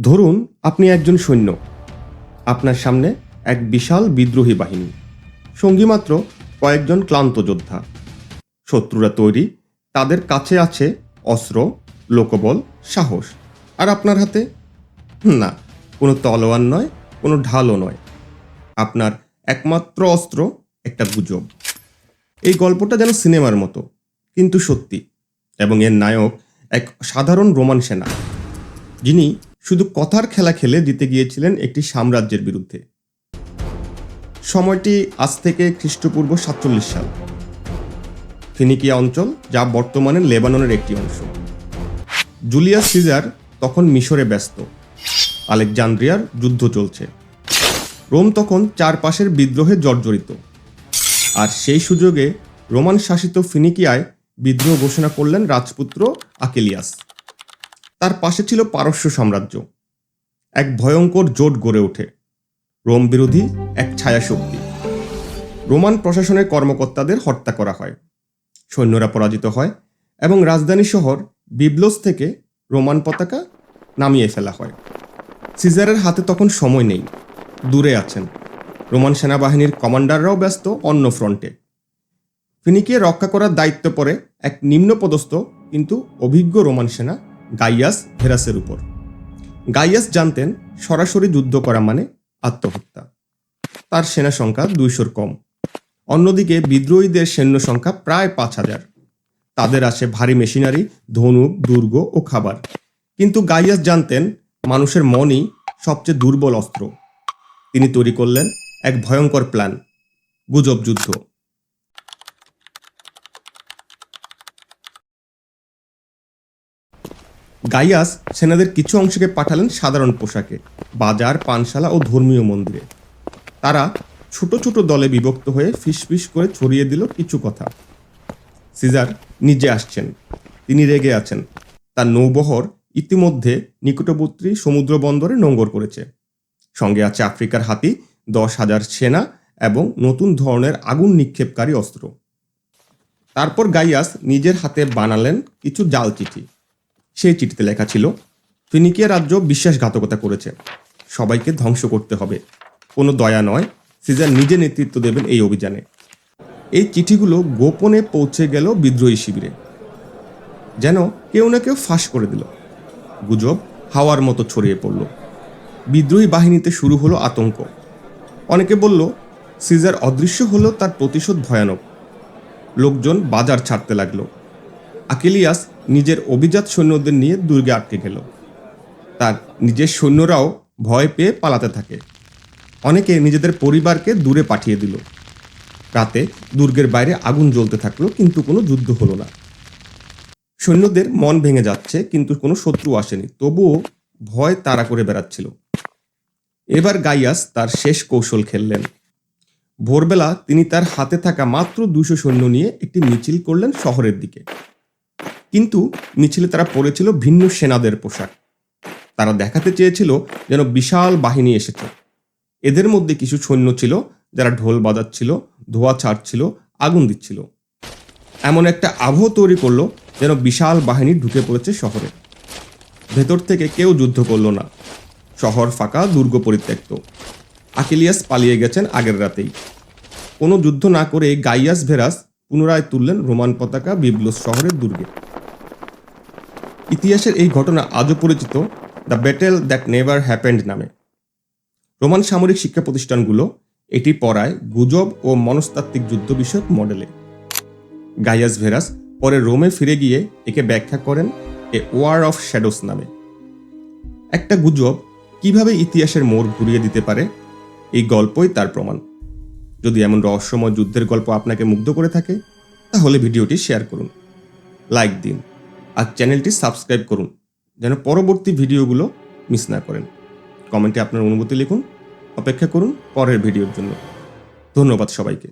ধরুন আপনি একজন সৈন্য। আপনার সামনে এক বিশাল বিদ্রোহী বাহিনী। সঙ্গী মাত্র কয়েকজন ক্লান্ত যোদ্ধা। শত্রুরা তৈরি, তাদের কাছে আছে অস্ত্র, লোকবল, সাহস। আর আপনার হাতে? না, কোনো তলোয়ার নয়, কোনো ঢালও নয়। আপনার একমাত্র অস্ত্র একটা গুজব। এই গল্পটা যেন সিনেমার মতো, কিন্তু সত্যি। এবং এর নায়ক এক সাধারণ রোমান সেনা, যিনি শুধু কথার খেলা খেলে জিতে গিয়েছিলেন একটি সাম্রাজ্যের বিরুদ্ধে। সময়টি আজ থেকে খ্রিস্টপূর্ব সাতচল্লিশ সাল। ফিনিকিয়া অঞ্চল, যা বর্তমানে লেবাননের একটি অংশ। জুলিয়াস সিজার তখন মিশরে ব্যস্ত। আলেকজান্দ্রিয়ার যুদ্ধ চলছে। রোম তখন চারপাশের বিদ্রোহে জর্জরিত। আর সেই সুযোগে রোমান শাসিত ফিনিকিয়ায় বিদ্রোহ ঘোষণা করলেন রাজপুত্র আকেলিয়াস। তার পাশে ছিল পারস্য সাম্রাজ্য। এক ভয়ঙ্কর জোট গড়ে ওঠে। রোম বিরোধী এক ছায়াশক্তি। রোমান প্রশাসনের কর্মকর্তাদের হত্যা করা হয়। সৈন্যরা পরাজিত হয় এবং রাজধানী শহর বিবলোস থেকে রোমান পতাকা নামিয়ে ফেলা হয়। সিজারের হাতে তখন সময় নেই। দূরে আছেন। রোমান সেনাবাহিনীর কমান্ডাররাও ব্যস্ত অন্য ফ্রন্টে। ফিনিকে রক্ষা করার দায়িত্ব পড়ে এক নিম্নপদস্থ কিন্তু অভিজ্ঞ রোমান সেনা গাইয়াস ভেরাসের উপর। গাইয়াস জানতেন সরাসরি যুদ্ধ করা মানে আত্মহত্যা। তার সেনা সংখ্যা দুইশোর কম। অন্যদিকে বিদ্রোহীদের সৈন্য সংখ্যা প্রায় পাঁচ হাজার। তাদের আছে ভারী মেশিনারি, ধনুক, দুর্গ ও খাবার। কিন্তু গাইয়াস জানতেন মানুষের মনই সবচেয়ে দুর্বল অস্ত্র। তিনি তৈরি করলেন এক ভয়ঙ্কর প্ল্যান, গুজব যুদ্ধ। গাইয়াস সেনাদের কিছু অংশকে পাঠালেন সাধারণ পোশাকে, বাজার, পানশালা ও ধর্মীয় মন্দিরে। তারা ছোট ছোট দলে বিভক্ত হয়ে ফিসফিস করে ছড়িয়ে দিল কিছু কথা। সিজার নিজে আসছেন। তিনি রেগে আছেন। তার নৌবহর ইতিমধ্যে নিকটবর্তী সমুদ্র বন্দরে নোঙ্গর করেছে। সঙ্গে আছে আফ্রিকার হাতি, দশ হাজার সেনা এবং নতুন ধরনের আগুন নিক্ষেপকারী অস্ত্র। তারপর গাইয়াস নিজের হাতে বানালেন কিছু জাল চিঠি। সেই চিঠিতে লেখা ছিল, ফিনিকিয়া রাজ্য বিশ্বাসঘাতকতা করেছে। সবাইকে ধ্বংস করতে হবে। কোনো দয়া নয়, সিজার নিজে নেতৃত্ব দেবেন এই অভিযানে। এই চিঠিগুলো গোপনে পৌঁছে গেল বিদ্রোহী শিবিরে। যেন কেউ না কেউ ফাঁস করে দিল। গুজব হাওয়ার মতো ছড়িয়ে পড়ল। বিদ্রোহী বাহিনীতে শুরু হলো আতঙ্ক। অনেকে বলল, সিজার অদৃশ্য হলেও তার প্রতিশোধ ভয়ানক। লোকজন বাজার ছাড়তে লাগল। আকিলিয়াস নিজের অভিজাত সৈন্যদের নিয়ে দুর্গে আটকে গেল। তার নিজের সৈন্যরাও ভয় পেয়ে পালাতে থাকে। অনেকে নিজেদের পরিবারকে দূরে পাঠিয়ে দিল। রাতে দুর্গের বাইরে আগুন জ্বলতে থাকল, কিন্তু কোনো যুদ্ধ হলো না। সৈন্যদের মন ভেঙে যাচ্ছে, কিন্তু কোনো শত্রু আসেনি। তবুও ভয় তাড়া করে বেড়াচ্ছিল। এবার গাইয়াস তার শেষ কৌশল খেললেন। ভোরবেলা তিনি তার হাতে থাকা মাত্র দুশো সৈন্য নিয়ে একটি মিছিল করলেন শহরের দিকে। কিন্তু মিছিলে তারা পড়েছিল ভিন্ন সেনাদের পোশাক। তারা দেখাতে চেয়েছিল যেন বিশাল বাহিনী এসেছে। এদের মধ্যে কিছু সৈন্য ছিল, যারা ঢোল বাজাচ্ছিল, ধোয়া ছাড়ছিল, আগুন দিচ্ছিল। এমন একটা আবহ তৈরি করল যেন বিশাল বাহিনী ঢুকে পড়েছে শহরে। ভেতর থেকে কেউ যুদ্ধ করল না। শহর ফাঁকা, দুর্গ পরিত্যক্ত। আকিলিয়াস পালিয়ে গেছেন আগের রাতেই। কোনো যুদ্ধ না করে গাইয়াস ভেরাস পুনরায় তুললেন রোমান পতাকা বিবলোস শহরের দুর্গে। ইতিহাসের এই ঘটনা আজও পরিচিত, the battle that never happened নামে। রোমান সামরিক শিক্ষা প্রতিষ্ঠানগুলো এটি পড়ায় গুজব ও মনস্তাত্ত্বিক যুদ্ধ বিষয়ক মডেলে। গাইয়াস ভেরাস পরে রোমে ফিরে গিয়ে একে ব্যাখ্যা করেন এ ওয়ার অফ শ্যাডোস নামে। একটা গুজব কীভাবে ইতিহাসের মোড় ঘুরিয়ে দিতে পারে, এই গল্পই তার প্রমাণ। যদি এমন রহস্যময় যুদ্ধের গল্প আপনাকে মুগ্ধ করে থাকে, তাহলে ভিডিওটি শেয়ার করুন। লাইক দিন। আর চ্যানেলটি সাবস্ক্রাইব করুন, যেন পরবর্তী ভিডিওগুলো মিস না করেন। কমেন্টে আপনার অনুভূতি লিখুন, অপেক্ষা করুন পরের ভিডিওর জন্য। ধন্যবাদ সবাইকে।